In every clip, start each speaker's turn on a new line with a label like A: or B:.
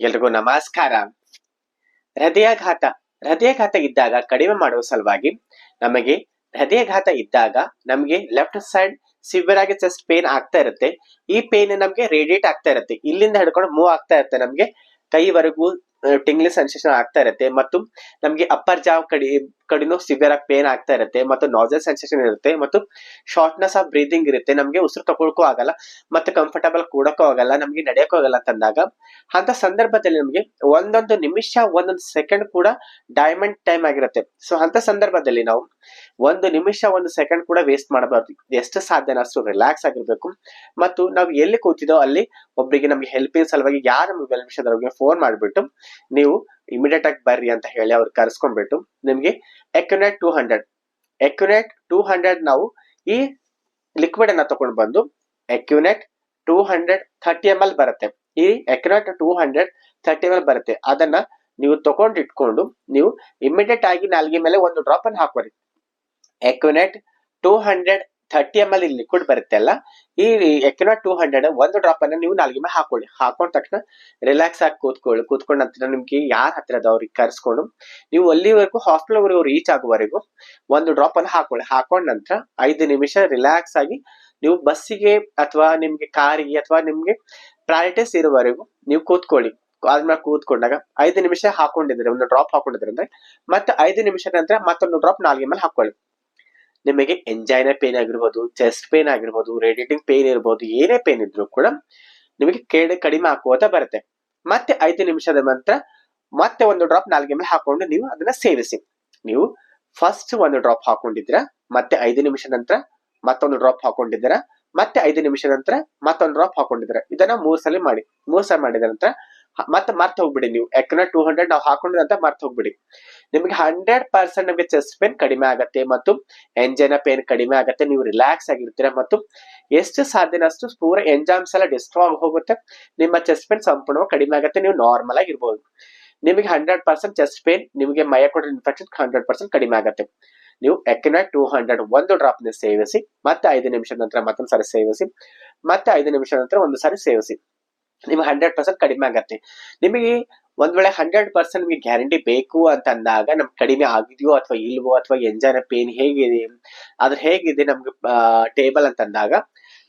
A: ಎಲ್ರಿಗೂ ನಮಸ್ಕಾರ. ಹೃದಯಾಘಾತ ಹೃದಯಾಘಾತ ಇದ್ದಾಗ ಕಡಿಮೆ ಮಾಡುವ ಸಲುವಾಗಿ ನಮಗೆ ಹೃದಯಾಘಾತ ಇದ್ದಾಗ ನಮಗೆ ಲೆಫ್ಟ್ ಸೈಡ್ ಸಿವಿಯರ್ ಆಗಿ ಚೆಸ್ಟ್ ಪೇನ್ ಆಗ್ತಾ ಇರುತ್ತೆ. ಈ ಪೇನ್ ನಮಗೆ ರೇಡಿಯೇಟ್ ಆಗ್ತಾ ಇರುತ್ತೆ. ಇಲ್ಲಿಂದ ಹಿಡ್ಕೊಂಡು ಮೂವ್ ಆಗ್ತಾ ಇರುತ್ತೆ ನಮಗೆ. ಕೈವರೆಗೂ ಟಿಂಗ್ಲಿ ಸೆನ್ಸೇಷನ್ ಆಗ್ತಾ ಇರುತ್ತೆ. ಮತ್ತು ನಮಗೆ ಅಪ್ಪರ್ ಜಾವ್ ಕಡಿ, ಕಡಿನೂ ಸಿವಿಯರ್ ಆಗಿ ಪೇನ್ ಆಗ್ತಾ ಇರುತ್ತೆ. ಮತ್ತು ನಾಜಲ್ ಸೆನ್ಸೇಷನ್ ಇರುತ್ತೆ. ಮತ್ತು ಶಾರ್ಟ್ನೆಸ್ ಆಫ್ ಬ್ರೀದಿಂಗ್ ಇರುತ್ತೆ. ನಮಗೆ ಉಸಿರು ತಗೊಳ್ಕೂ ಆಗಲ್ಲ. ಮತ್ತೆ ಕಂಫರ್ಟಬಲ್ ಕೂಡಕ್ಕೂ ಆಗಲ್ಲ. ನಮಗೆ ನಡೆಯೋಕ್ಕೂ ಆಗಲ್ಲ ಅಂತಂದಾಗ ಅಂತ ಸಂದರ್ಭದಲ್ಲಿ ನಮಗೆ ಒಂದೊಂದು ನಿಮಿಷ, ಒಂದೊಂದು ಸೆಕೆಂಡ್ ಕೂಡ ಡೈಮಂಡ್ ಟೈಮ್ ಆಗಿರುತ್ತೆ. ಸೊ ಅಂತ ಸಂದರ್ಭದಲ್ಲಿ ನಾವು ಒಂದು ನಿಮಿಷ, ಒಂದು ಸೆಕೆಂಡ್ ಕೂಡ ವೇಸ್ಟ್ ಮಾಡಬಾರ್ದು. ಎಷ್ಟು ಸಾಧ್ಯನ ಅಷ್ಟು ರಿಲ್ಯಾಕ್ಸ್ ಆಗಿರ್ಬೇಕು. ಮತ್ತು ನಾವು ಎಲ್ಲಿ ಕೂತಿದೋ ಅಲ್ಲಿ ಒಬ್ಬರಿಗೆ ನಮಗೆ ಹೆಲ್ಪಿನ ಸಲುವಾಗಿ ಯಾರು ನಮಗೆ ಫೋನ್ ಮಾಡಿಬಿಟ್ಟು ನೀವು ಇಮಿಡಿಯೇಟ್ ಆಗಿ ಬರ್ರಿ ಅಂತ ಹೇಳಿ ಅವ್ರು ಕರೆಸ್ಕೊಂಡ್ಬಿಟ್ಟು ನಿಮಗೆ aconite two hundred aconite two hundred ನಾವು ಈ ಲಿಕ್ವಿಡ್ ಅನ್ನ ತಗೊಂಡು ಬಂದು aconite two hundred thirty M L ಬರುತ್ತೆ. ಈ aconite two hundred thirty M L ಬರುತ್ತೆ. ಅದನ್ನ ನೀವು ತಗೊಂಡು ಇಟ್ಕೊಂಡು ನೀವು ಇಮಿಡಿಯೇಟ್ ಆಗಿ ನಾಲ್ಗೆ ಮೇಲೆ ಒಂದು ಡ್ರಾಪ್ ಅನ್ನು ಹಾಕೋರಿ aconite two hundred thirty M L liquid ಬರುತ್ತೆ ಅಲ್ಲ? ಈ ಎಕನಾ ಟೂ ಹಂಡ್ರೆಡ್ ಒಂದು ಡ್ರಾಪ್ ಅನ್ನ ನೀವು ನಾಲ್ಗೆ ಮೇಲೆ ಹಾಕೊಳ್ಳಿ. ಹಾಕೊಂಡ ತಕ್ಷಣ ರಿಲ್ಯಾಕ್ಸ್ ಆಗಿ ಕೂತ್ಕೊಳ್ಳಿ. ಕೂತ್ಕೊಂಡ ನಂತರ ನಿಮ್ಗೆ ಯಾರ ಹತ್ರ ಅವ್ರಿಗೆ ಕರ್ಸ್ಕೊಂಡು ನೀವು ಅಲ್ಲಿವರೆಗೂ ಹಾಸ್ಪಿಟಲ್ ವರೆಗೂ ರೀಚ್ ಆಗುವವರೆಗೂ ಒಂದು ಡ್ರಾಪ್ ಅನ್ನ ಹಾಕೊಳ್ಳಿ. ಹಾಕೊಂಡ ನಂತರ ಐದು ನಿಮಿಷ ರಿಲ್ಯಾಕ್ಸ್ ಆಗಿ ನೀವು ಬಸ್ಸಿಗೆ ಅಥವಾ ನಿಮ್ಗೆ ಕಾರಿಗೆ ಅಥವಾ ನಿಮ್ಗೆ ಪ್ರಯಾರಿಟೀಸ್ ಇರುವವರೆಗೂ ನೀವು ಕೂತ್ಕೊಳ್ಳಿ. ಆದ್ಮೇಲೆ ಕೂತ್ಕೊಂಡಾಗ ಐದು ನಿಮಿಷ ಹಾಕೊಂಡಿದ್ರೆ ಒಂದು ಡ್ರಾಪ್ ಹಾಕೊಂಡಿದ್ರೆ ಅಂದ್ರೆ ಮತ್ತೆ ಐದು ನಿಮಿಷ ನಂತರ ಮತ್ತೊಂದು ಡ್ರಾಪ್ ನಾಲ್ಗೆ ಮೇಲೆ ಹಾಕೊಳ್ಳಿ. ನಿಮಗೆ ಎಂಜಾಯ್ನ ಪೇನ್ ಆಗಿರ್ಬೋದು, ಚೆಸ್ಟ್ ಪೇನ್ ಆಗಿರ್ಬೋದು, ರೇಡಿಯೇಟಿಂಗ್ ಪೇನ್ ಇರ್ಬೋದು, ಏನೇ ಪೇನ್ ಇದ್ರು ಕೂಡ ನಿಮಗೆ ಕೇಳಿ ಕಡಿಮೆ ಹಾಕುವಂತ ಬರುತ್ತೆ. ಮತ್ತೆ ಐದು ನಿಮಿಷದ ನಂತರ ಮತ್ತೆ ಒಂದು ಡ್ರಾಪ್ ನಾಲ್ಗೆ ಮೇಲೆ ಹಾಕೊಂಡು ನೀವು ಅದನ್ನ ಸೇವಿಸಿ. ನೀವು ಫಸ್ಟ್ ಒಂದು ಡ್ರಾಪ್ ಹಾಕೊಂಡಿದ್ರ ಮತ್ತೆ ಐದು ನಿಮಿಷ ನಂತರ ಮತ್ತೊಂದು ಡ್ರಾಪ್ ಹಾಕೊಂಡಿದ್ದೀರಾ, ಮತ್ತೆ ಐದು ನಿಮಿಷ ನಂತರ ಮತ್ತೊಂದು ಡ್ರಾಪ್ ಹಾಕೊಂಡಿದ್ದೀರಾ. ಇದನ್ನ ಮೂರ್ ಸಲ ಮಾಡಿ. ಮೂರ್ ಸಲ ಮಾಡಿದ ನಂತರ ಮತ್ತೆ ಮರ್ತ ಹೋಗ್ಬಿಡಿ ನೀವು. ಯಾಕಂದ್ರೆ ಟೂ ಹಂಡ್ರೆಡ್ ನಾವು ಹಾಕೊಂಡಿದಂತ ಮರ್ತ ಹೋಗ್ಬಿಡಿ. ನಿಮಗೆ ಹಂಡ್ರೆಡ್ ಪರ್ಸೆಂಟ್ ನಿಮಗೆ ಚೆಸ್ಟ್ ಪೇನ್ ಕಡಿಮೆ ಆಗತ್ತೆ ಮತ್ತು ಎಂಜೈನ ಪೇನ್ ಕಡಿಮೆ ಆಗತ್ತೆ. ನೀವು ರಿಲ್ಯಾಕ್ಸ್ ಆಗಿರ್ತೀರ ಮತ್ತು ಎಷ್ಟು ಸಾಧ್ಯನ ಅಷ್ಟು ಪೂರ ಎಂಜಾಮ್ಸ್ ಎಲ್ಲ ಡಿಸ್ಟ್ರಾ ಆಗಿ ಹೋಗುತ್ತೆ. ನಿಮ್ಮ ಚೆಸ್ಟ್ ಪೇನ್ ಸಂಪೂರ್ಣವಾಗಿ ಕಡಿಮೆ ಆಗುತ್ತೆ. ನೀವು ನಾರ್ಮಲ್ ಆಗಿರ್ಬೋದು ನಿಮಗೆ ಹಂಡ್ರೆಡ್ ಪರ್ಸೆಂಟ್ ಚೆಸ್ಟ್ ಪೇನ್ ನಿಮಗೆ ಮಯಕೊಡ ಇನ್ಫೆಕ್ಷನ್ ಹಂಡ್ರೆಡ್ ಪರ್ಸೆಂಟ್ ಕಡಿಮೆ ಆಗುತ್ತೆ. ನೀವು ಎಕ್ಕಿನ ಟೂ ಹಂಡ್ರೆಡ್ ಒಂದು ಡ್ರಾಪ್ನ ಸೇವಿಸಿ, ಮತ್ತೆ ಐದು ನಿಮಿಷದ ನಂತರ ಮತ್ತೊಂದು ಸಾರಿ ಸೇವಿಸಿ, ಮತ್ತೆ ಐದು ನಿಮಿಷದ ನಂತರ ಒಂದು ಸಾರಿ ಸೇವಿಸಿ. ನಿಮಗೆ ಹಂಡ್ರೆಡ್ ಪರ್ಸೆಂಟ್ ಕಡಿಮೆ ಆಗತ್ತೆ. ನಿಮಗೆ ಒಂದ್ ವೇಳೆ ಹಂಡ್ರೆಡ್ ಪರ್ಸೆಂಟ್ ನಿಮಗೆ ಗ್ಯಾರಂಟಿ ಬೇಕು ಅಂತ ಅಂದಾಗ ನಮ್ಗೆ ಕಡಿಮೆ ಆಗಿದೆಯೋ ಅಥವಾ ಇಲ್ವೋ ಅಥವಾ ಎಂಜಾಯ್ನ ಪೇನ್ ಹೇಗಿದೆ ಅದ್ರ ಹೇಗಿದೆ ನಮ್ಗೆ ಟೇಬಲ್ ಅಂತ ಅಂದಾಗ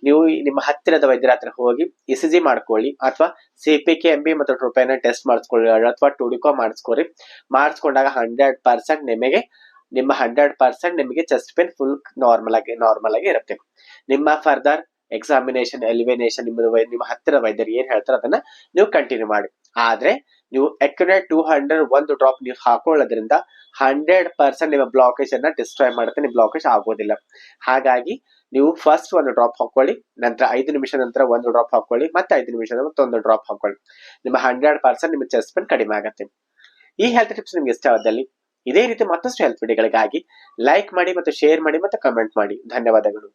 A: ನೀವು ನಿಮ್ಮ ಹತ್ತಿರದ ವೈದ್ಯರ ಹತ್ರ ಹೋಗಿ ಇ ಸಿ ಜಿ ಮಾಡ್ಕೊಳ್ಳಿ ಅಥವಾ C P K M B ಮತ್ತು ಟ್ರೂಪೈನ ಟೆಸ್ಟ್ ಮಾಡಿಸ್ಕೊಳ್ಳಿ ಅಥವಾ ಟುಡಿಕೋ ಮಾಡಿಸ್ಕೊರಿ ಮಾಡಿಸ್ಕೊಂಡಾಗ ಹಂಡ್ರೆಡ್ ಪರ್ಸೆಂಟ್ ನಿಮಗೆ, ನಿಮ್ಮ ಹಂಡ್ರೆಡ್ ಪರ್ಸೆಂಟ್ ನಿಮಗೆ ಚೆಸ್ಟ್ ಪೇನ್ ಫುಲ್ ನಾರ್ಮಲ್ ಆಗಿ ನಾರ್ಮಲ್ ಆಗಿ ಇರುತ್ತೆ. ನಿಮ್ಮ ಫರ್ದರ್ ಎಕ್ಸಾಮಿನೇಷನ್ ಎಲಿಮಿನೇಷನ್ ನಿಮ್ಮ ನಿಮ್ಮ ಹತ್ತಿರ ವೈದ್ಯರು ಏನ್ ಹೇಳ್ತಾರೆ ಅದನ್ನ ನೀವು ಕಂಟಿನ್ಯೂ ಮಾಡಿ. ಆದ್ರೆ ನೀವು ಎಕ್ಯುರೇಟ್ ಟೂ ಹಂಡ್ರೆಡ್ ಒಂದು ಡ್ರಾಪ್ ನೀವು ಹಾಕೊಳ್ಳೋದ್ರಿಂದ ಹಂಡ್ರೆಡ್ ಪರ್ಸೆಂಟ್ ನಿಮ್ಮ ಬ್ಲಾಕೇಜ್ ಅನ್ನ ಡಿಸ್ಟ್ರಾಯ್ ಮಾಡುತ್ತೆ ನಿಮ್ ಬ್ಲಾಕೇಜ್ ಆಗೋದಿಲ್ಲ. ಹಾಗಾಗಿ ನೀವು ಫಸ್ಟ್ ಒಂದು ಡ್ರಾಪ್ ಹಾಕೊಳ್ಳಿ, ನಂತರ ಐದು ನಿಮಿಷ ನಂತರ ಒಂದು ಡ್ರಾಪ್ ಹಾಕೊಳ್ಳಿ, ಮತ್ತೆ ಐದು ನಿಮಿಷದ ಮತ್ತೊಂದು ಡ್ರಾಪ್ ಹಾಕೊಳ್ಳಿ. ನಿಮ್ಮ ಹಂಡ್ರೆಡ್ ಪರ್ಸೆಂಟ್ ನಿಮ್ಮ ಚೆಸ್ಟ್ ಪೇನ್ ಕಡಿಮೆ ಆಗುತ್ತೆ. ಈ ಹೆಲ್ತ್ ಟಿಪ್ಸ್ ನಿಮ್ಗೆ ಇಷ್ಟವಾದಲ್ಲಿ ಇದೇ ರೀತಿ ಮತ್ತಷ್ಟು ಹೆಲ್ತ್ ವಿಡಿಯೋಗಳಿಗಾಗಿ ಲೈಕ್ ಮಾಡಿ ಮತ್ತು ಶೇರ್ ಮಾಡಿ ಮತ್ತು ಕಮೆಂಟ್ ಮಾಡಿ. ಧನ್ಯವಾದಗಳು.